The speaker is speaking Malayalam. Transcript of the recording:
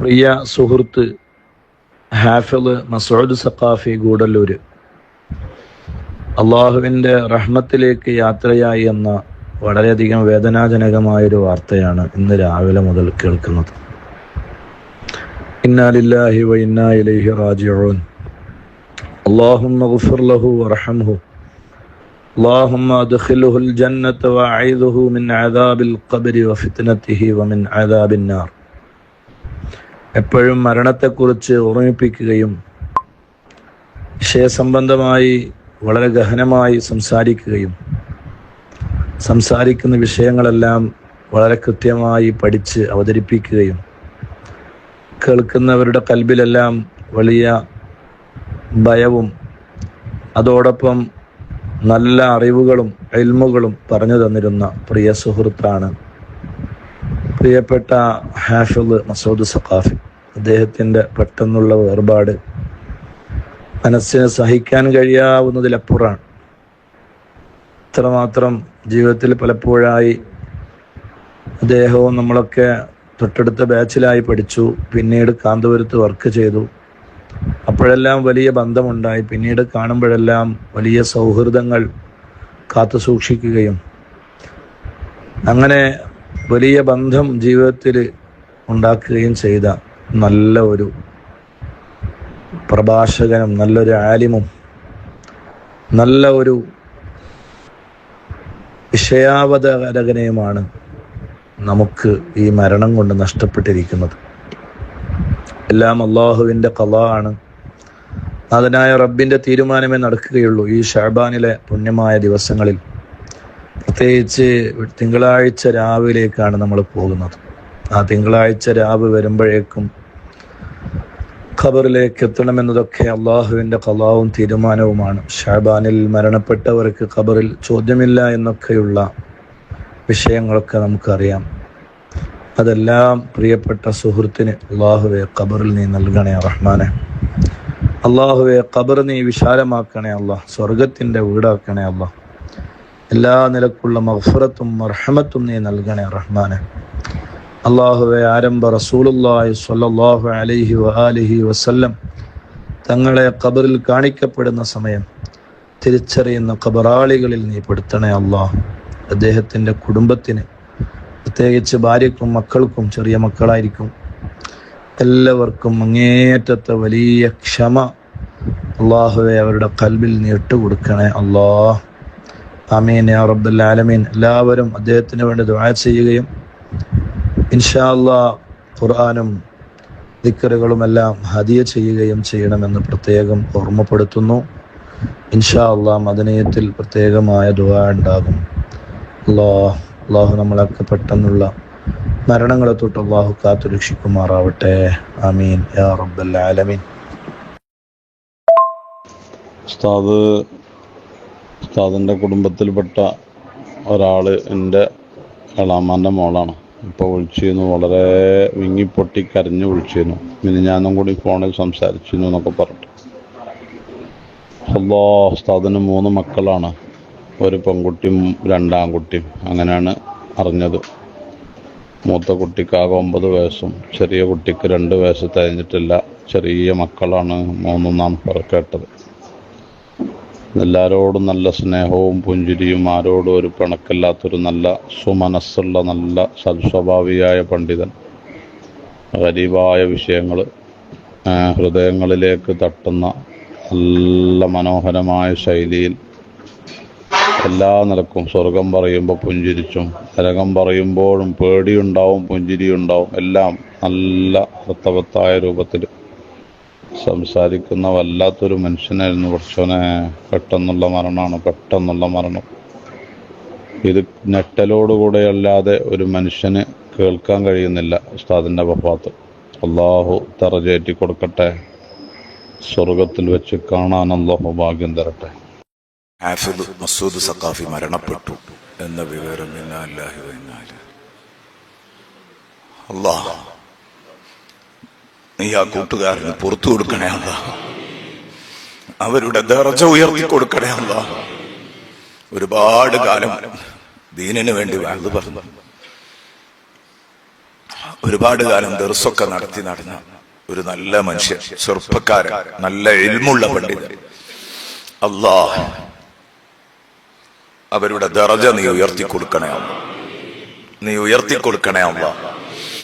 പ്രിയ സുഹൃത്ത് ഹാഫിള് മസൂദ് സഖാഫി ഗൂഡല്ലൂര് അള്ളാഹുവിൻ്റെ റഹ്മത്തിലേക്ക് യാത്രയായി എന്ന വളരെയധികം വേദനാജനകമായൊരു വാർത്തയാണ് ഇന്ന് രാവിലെ മുതൽ കേൾക്കുന്നത് ഇന്നാലില്ലാഹി വ ഇന്നാ ഇലൈഹി റാജിഊൻ اللهم اغفر له وارحمه اللهم ادخله الجنة واعيذه من عذاب القبر وفتنته ومن عذاب النار എപ്പോഴും മരണത്തെക്കുറിച്ച് ഓർമ്മിപ്പിക്കുകയും വിഷയസംബന്ധമായി വളരെ ഗഹനമായി സംസാരിക്കുകയും സംസാരിക്കുന്ന വിഷയങ്ങളെല്ലാം വളരെ കൃത്യമായി പഠിച്ച് അവതരിപ്പിക്കുകയും കേൾക്കുന്നവരുടെ കൽബിലെല്ലാം വലിയ ഭയവും അതോടൊപ്പം നല്ല അറിവുകളും എൽമുകളും പറഞ്ഞു തന്നിരുന്ന പ്രിയ സുഹൃത്താണ് പ്രിയപ്പെട്ട ഹാഫിദ് മസൂദ് സഖാഫി. അദ്ദേഹത്തിന്റെ പെട്ടെന്നുള്ള വേർപാട് മനസ്സിനെ സഹിക്കാൻ കഴിയാവുന്നതിലപ്പുറമാണ്. ഇത്രമാത്രം ജീവിതത്തിൽ പലപ്പോഴായി അദ്ദേഹവും നമ്മളൊക്കെ തൊട്ടടുത്ത ബാച്ചിലായി പഠിച്ചു പിന്നീട് കാന്തപുരത്ത് വർക്ക് ചെയ്തു. അപ്പോഴെല്ലാം വലിയ ബന്ധമുണ്ടായി. പിന്നീട് കാണുമ്പോഴെല്ലാം വലിയ സൗഹൃദങ്ങൾ കാത്തു സൂക്ഷിക്കുകയും അങ്ങനെ വലിയ ബന്ധം ജീവിതത്തിൽ ഉണ്ടാക്കുകയും ചെയ്ത നല്ല ഒരു പ്രഭാഷകനും നല്ലൊരു ആലിമും നല്ല ഒരു വിഷയാവതകരകനെയുമാണ് നമുക്ക് ഈ മരണം കൊണ്ട് നഷ്ടപ്പെട്ടിരിക്കുന്നത്. എല്ലാം അള്ളാഹുവിന്റെ കല ആണ് അതിനായ റബ്ബിന്റെ തീരുമാനമേ നടക്കുകയുള്ളൂ ഈ ഷാബാനിലെ പുണ്യമായ ദിവസങ്ങളിൽ. പ്രത്യേകിച്ച് തിങ്കളാഴ്ച രാവിലേക്കാണ് നമ്മൾ പോകുന്നത്. ആ തിങ്കളാഴ്ച രാവ് വരുമ്പോഴേക്കും ഖബറിലേക്ക് എത്തണമെന്നതൊക്കെ അള്ളാഹുവിന്റെ കലാവും തീരുമാനവുമാണ്. ഷാബാനിൽ മരണപ്പെട്ടവർക്ക് ഖബറിൽ ചോദ്യമില്ല എന്നൊക്കെയുള്ള വിഷയങ്ങളൊക്കെ നമുക്കറിയാം. അതെല്ലാം പ്രിയപ്പെട്ട സുഹൃത്തിന് അള്ളാഹുവെ ഖബറിൽ നീ നൽകണേ റഹ്മാനെ. അള്ളാഹുവെ ഖബർ നീ വിശാലമാക്കണേ അള്ളാഹ് സ്വർഗത്തിന്റെ വീടാക്കണേ അള്ളാഹ് എല്ലാ നിലക്കുള്ള മഹഫറത്തും മർഹമത്തും നീ നൽകണേ റഹ്മാനെ. അള്ളാഹുവെ ആരംഭ റസൂലുല്ലാഹി സ്വല്ലല്ലാഹു അലൈഹി വആലിഹി വസല്ലം തങ്ങളെ ഖബറിൽ കാണിക്കപ്പെടുന്ന സമയം തിരിച്ചറിയുന്ന ഖബറാളികളിൽ നീ പെടുത്തണേ അള്ളാഹ് അദ്ദേഹത്തിന്റെ കുടുംബത്തിന് പ്രത്യേകിച്ച് ഭാര്യക്കും മക്കൾക്കും ചെറിയ മക്കളായിരിക്കും. എല്ലാവർക്കും അങ്ങേറ്റത്തെ വലിയ ക്ഷമ അള്ളാഹുവെ അവരുടെ കൽബിൽ നീ ഇട്ടുകൊടുക്കണേ അള്ളാഹ് അമീൻ യാ ആലമീൻ. എല്ലാവരും അദ്ദേഹത്തിന് വേണ്ടി ദുആ ചെയ്യുകയും ഇൻഷാ അല്ലാ ഖുർആാനും ദിക്കറുകളുമെല്ലാം ഹദിയ ചെയ്യുകയും ചെയ്യണമെന്ന് പ്രത്യേകം ഓർമ്മപ്പെടുത്തുന്നു. ഇൻഷാ അള്ളാ മദനീയത്തിൽ പ്രത്യേകമായ ദുആ ഉണ്ടാകും. അള്ളാഹ് അള്ളാഹു നമ്മളൊക്കെ പെട്ടെന്നുള്ള മരണങ്ങളെ തൊട്ട് അള്ളാഹു കാത്തു രക്ഷിക്കുമാറാവട്ടെ. ആമീൻ. യാ റബ്ബൽ ആലമീൻ. ഉസ്താദ് ഉസ്താദിന്റെ കുടുംബത്തിൽപ്പെട്ട ഒരാൾ എന്റെ എളാമാന്റെ മോളാണ്. ഇപ്പോൾ വിളിച്ചിരുന്നു വളരെ വിങ്ങിപ്പൊട്ടി കരഞ്ഞു വിളിച്ചിരുന്നു. പിന്നെ ഞാനും കൂടി ഫോണിൽ സംസാരിച്ചിരുന്നു എന്നൊക്കെ പറഞ്ഞു അല്ലോ ഉസ്താദിന് മൂന്ന് മക്കളാണ്. ഒരു പെൺകുട്ടിയും രണ്ടാൺകുട്ടിയും അങ്ങനെയാണ് അറിഞ്ഞത്. മൂത്ത കുട്ടിക്കാകെ ഒമ്പത് വയസ്സും ചെറിയ കുട്ടിക്ക് രണ്ട് വയസ്സ് തികഞ്ഞിട്ടില്ല. ചെറിയ മക്കളാണ് മൂന്നും നാം കേട്ടത്. എല്ലാവരോടും നല്ല സ്നേഹവും പുഞ്ചിരിയും ആരോടും ഒരു പിണക്കില്ലാത്തൊരു നല്ല സുമനസ്സുള്ള നല്ല സൽസ്വഭാവിയായ പണ്ഡിതൻ. ഗരീബായ വിഷയങ്ങൾ ഹൃദയങ്ങളിലേക്ക് തട്ടുന്ന നല്ല മനോഹരമായ ശൈലിയിൽ എല്ലാ നിലക്കും സ്വർഗം പറയുമ്പോൾ പുഞ്ചിരിച്ചും നരകം പറയുമ്പോഴും പേടിയുണ്ടാവും പുഞ്ചിരിയുണ്ടാവും. എല്ലാം നല്ല അർത്ഥവത്തായ രൂപത്തിൽ സംസാരിക്കുന്ന വല്ലാത്തൊരു മനുഷ്യനായിരുന്നു. കുറച്ചോനെ പെട്ടെന്നുള്ള മരണമാണ് പെട്ടെന്നുള്ള മരണം. ഇത് ഞെട്ടലോടുകൂടെ അല്ലാതെ ഒരു മനുഷ്യന് കേൾക്കാൻ കഴിയുന്നില്ല ഉസ്താദിന്റെ വഫാത്ത്. അള്ളാഹു തറചേറ്റി കൊടുക്കട്ടെ. സ്വർഗത്തിൽ വെച്ച് കാണാൻ അള്ളാഹു ഭാഗ്യം തരട്ടെ. മസൂദ് സഖാഫി മരണപ്പെട്ടു എന്ന വിവരം ഇന്നാല്ലാഹി വ ഇന്നാ ഇലൈഹി. അല്ലാഹ് നീ ആ കൂട്ടുകാരന് പുറത്തു കൊടുക്കണേ അല്ല. അവരുടെ ദർജ ഉയർത്തി കൊടുക്കണേ അല്ല. ഒരുപാട് കാലം ദീനിന് വേണ്ടി വാഴ്ന്നു പറഞ്ഞു. ഒരുപാട് കാലം ദർസൊക്കെ നടത്തി നടന്ന ഒരു നല്ല മനുഷ്യൻ ചെറുപ്പക്കാരൻ നല്ല എൽമുള്ള പണ്ഡിതൻ. അല്ലാ അവരുടെ ദറജ നീ ഉയർത്തി കൊടുക്കണേ നീ ഉയർത്തി കൊടുക്കണേ അല്ല.